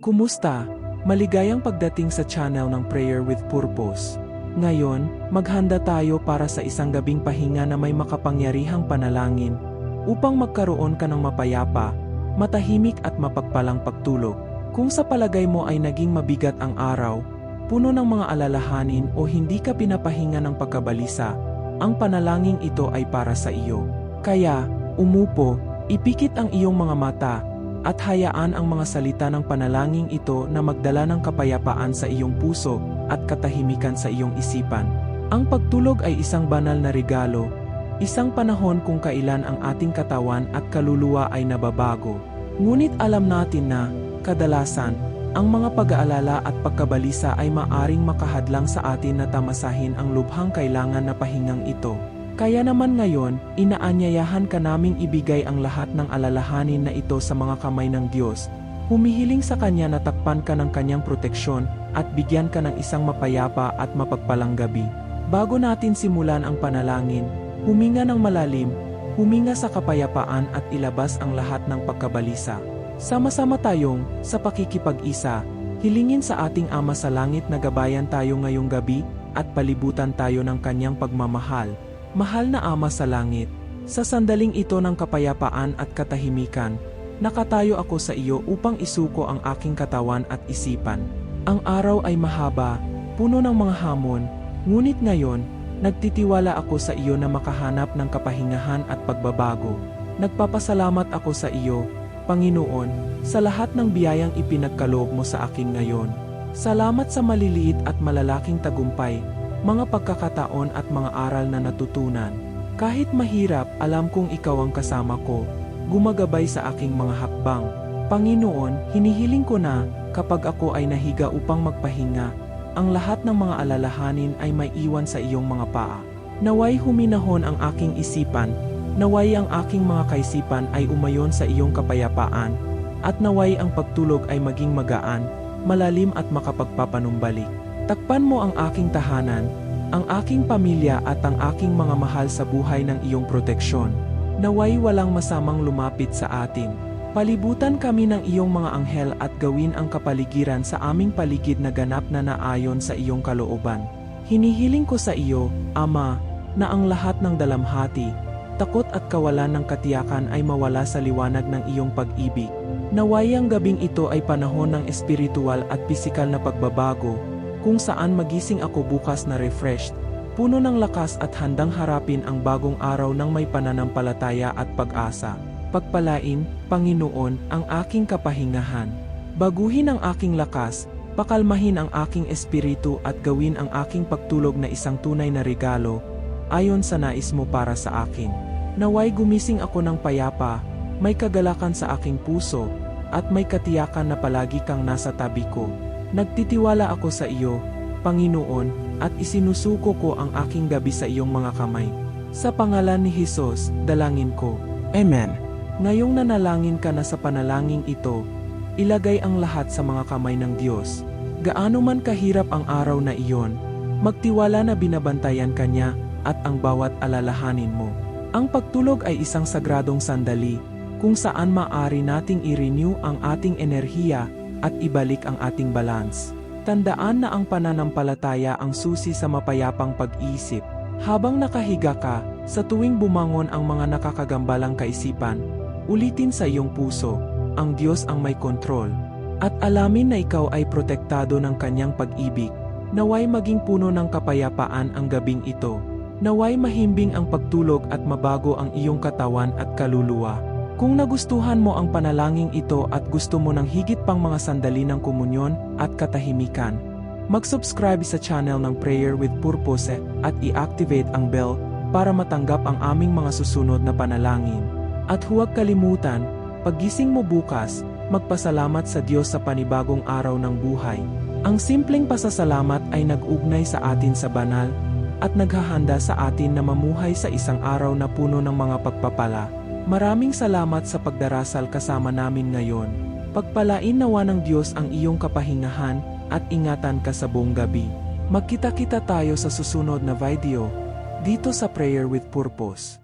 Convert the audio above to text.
Kumusta? Maligayang pagdating sa channel ng Prayer with Purpose. Ngayon, maghanda tayo para sa isang gabing pahinga na may makapangyarihang panalangin upang magkaroon ka ng mapayapa, matahimik at mapagpalang pagtulog. Kung sa palagay mo ay naging mabigat ang araw, puno ng mga alalahanin o hindi ka pinapahinga ng pagkabalisa, ang panalangin ito ay para sa iyo. Kaya, umupo, ipikit ang iyong mga mata, at hayaan ang mga salita ng panalangin ito na magdala ng kapayapaan sa iyong puso at katahimikan sa iyong isipan. Ang pagtulog ay isang banal na regalo, isang panahon kung kailan ang ating katawan at kaluluwa ay nababago. Ngunit alam natin na, kadalasan, ang mga pag-aalala at pagkabalisa ay maaring makahadlang sa atin na tamasahin ang lubhang kailangan na pahingang ito. Kaya naman ngayon, inaanyayahan ka naming ibigay ang lahat ng alalahanin na ito sa mga kamay ng Diyos. Humihiling sa Kanya na takpan ka ng Kanyang proteksyon at bigyan ka ng isang mapayapa at mapagpalang gabi. Bago natin simulan ang panalangin, huminga ng malalim, huminga sa kapayapaan at ilabas ang lahat ng pagkabalisa. Sama-sama tayong, sa pakikipag-isa, hilingin sa ating Ama sa Langit na gabayan tayo ngayong gabi at palibutan tayo ng Kanyang pagmamahal. Mahal na Ama sa Langit, sa sandaling ito ng kapayapaan at katahimikan, nakatayo ako sa iyo upang isuko ang aking katawan at isipan. Ang araw ay mahaba, puno ng mga hamon, ngunit ngayon, nagtitiwala ako sa iyo na makahanap ng kapahingahan at pagbabago. Nagpapasalamat ako sa iyo, Panginoon, sa lahat ng biyayang ipinagkaloob mo sa akin ngayon. Salamat sa maliliit at malalaking tagumpay, mga pagkakataon at mga aral na natutunan. Kahit mahirap, alam kong ikaw ang kasama ko, gumagabay sa aking mga hakbang. Panginoon, hinihiling ko na, kapag ako ay nahiga upang magpahinga, ang lahat ng mga alalahanin ay may iwan sa iyong mga paa. Naway huminahon ang aking isipan, naway ang aking mga kaisipan ay umayon sa iyong kapayapaan, at naway ang pagtulog ay maging magaan, malalim at makapagpapanumbalik. Takpan mo ang aking tahanan, ang aking pamilya at ang aking mga mahal sa buhay ng iyong proteksyon. Naway walang masamang lumapit sa atin. Palibutan kami ng iyong mga anghel at gawin ang kapaligiran sa aming paligid na ganap na naayon sa iyong kalooban. Hinihiling ko sa iyo, Ama, na ang lahat ng dalamhati, takot at kawalan ng katiyakan ay mawala sa liwanag ng iyong pag-ibig. Naway ang gabing ito ay panahon ng espiritual at pisikal na pagbabago, kung saan magising ako bukas na refreshed, puno ng lakas at handang harapin ang bagong araw ng may pananampalataya at pag-asa. Pagpalain, Panginoon, ang aking kapahingahan. Baguhin ang aking lakas, pakalmahin ang aking espiritu at gawin ang aking pagtulog na isang tunay na regalo, ayon sa nais mo para sa akin. Naway gumising ako ng payapa, may kagalakan sa aking puso, at may katiyakan na palagi kang nasa tabi ko. Nagtitiwala ako sa iyo, Panginoon, at isinusuko ko ang aking gabi sa iyong mga kamay. Sa pangalan ni Hesus, dalangin ko. Amen. Ngayong nanalangin ka na sa panalangin ito, ilagay ang lahat sa mga kamay ng Diyos. Gaano man kahirap ang araw na iyon, magtiwala na binabantayan ka niya at ang bawat alalahanin mo. Ang pagtulog ay isang sagradong sandali, kung saan maaari nating i-renew ang ating enerhiya at ibalik ang ating balance. Tandaan na ang pananampalataya ang susi sa mapayapang pag-iisip. Habang nakahiga ka, sa tuwing bumangon ang mga nakakagambalang kaisipan, ulitin sa iyong puso, ang Diyos ang may kontrol. At alamin na ikaw ay protektado ng kanyang pag-ibig. Naway maging puno ng kapayapaan ang gabing ito. Naway mahimbing ang pagtulog at mabago ang iyong katawan at kaluluwa. Kung nagustuhan mo ang panalangin ito at gusto mo ng higit pang mga sandali ng komunyon at katahimikan, mag-subscribe sa channel ng Prayer with Purpose at i-activate ang bell para matanggap ang aming mga susunod na panalangin. At huwag kalimutan, paggising mo bukas, magpasalamat sa Diyos sa panibagong araw ng buhay. Ang simpleng pasasalamat ay nag-ugnay sa atin sa banal at naghahanda sa atin na mamuhay sa isang araw na puno ng mga pagpapala. Maraming salamat sa pagdarasal kasama namin ngayon. Pagpalain nawa ng Diyos ang iyong kapahingahan at ingatan ka sa buong gabi. Magkita-kita tayo sa susunod na video dito sa Prayer with Purpose.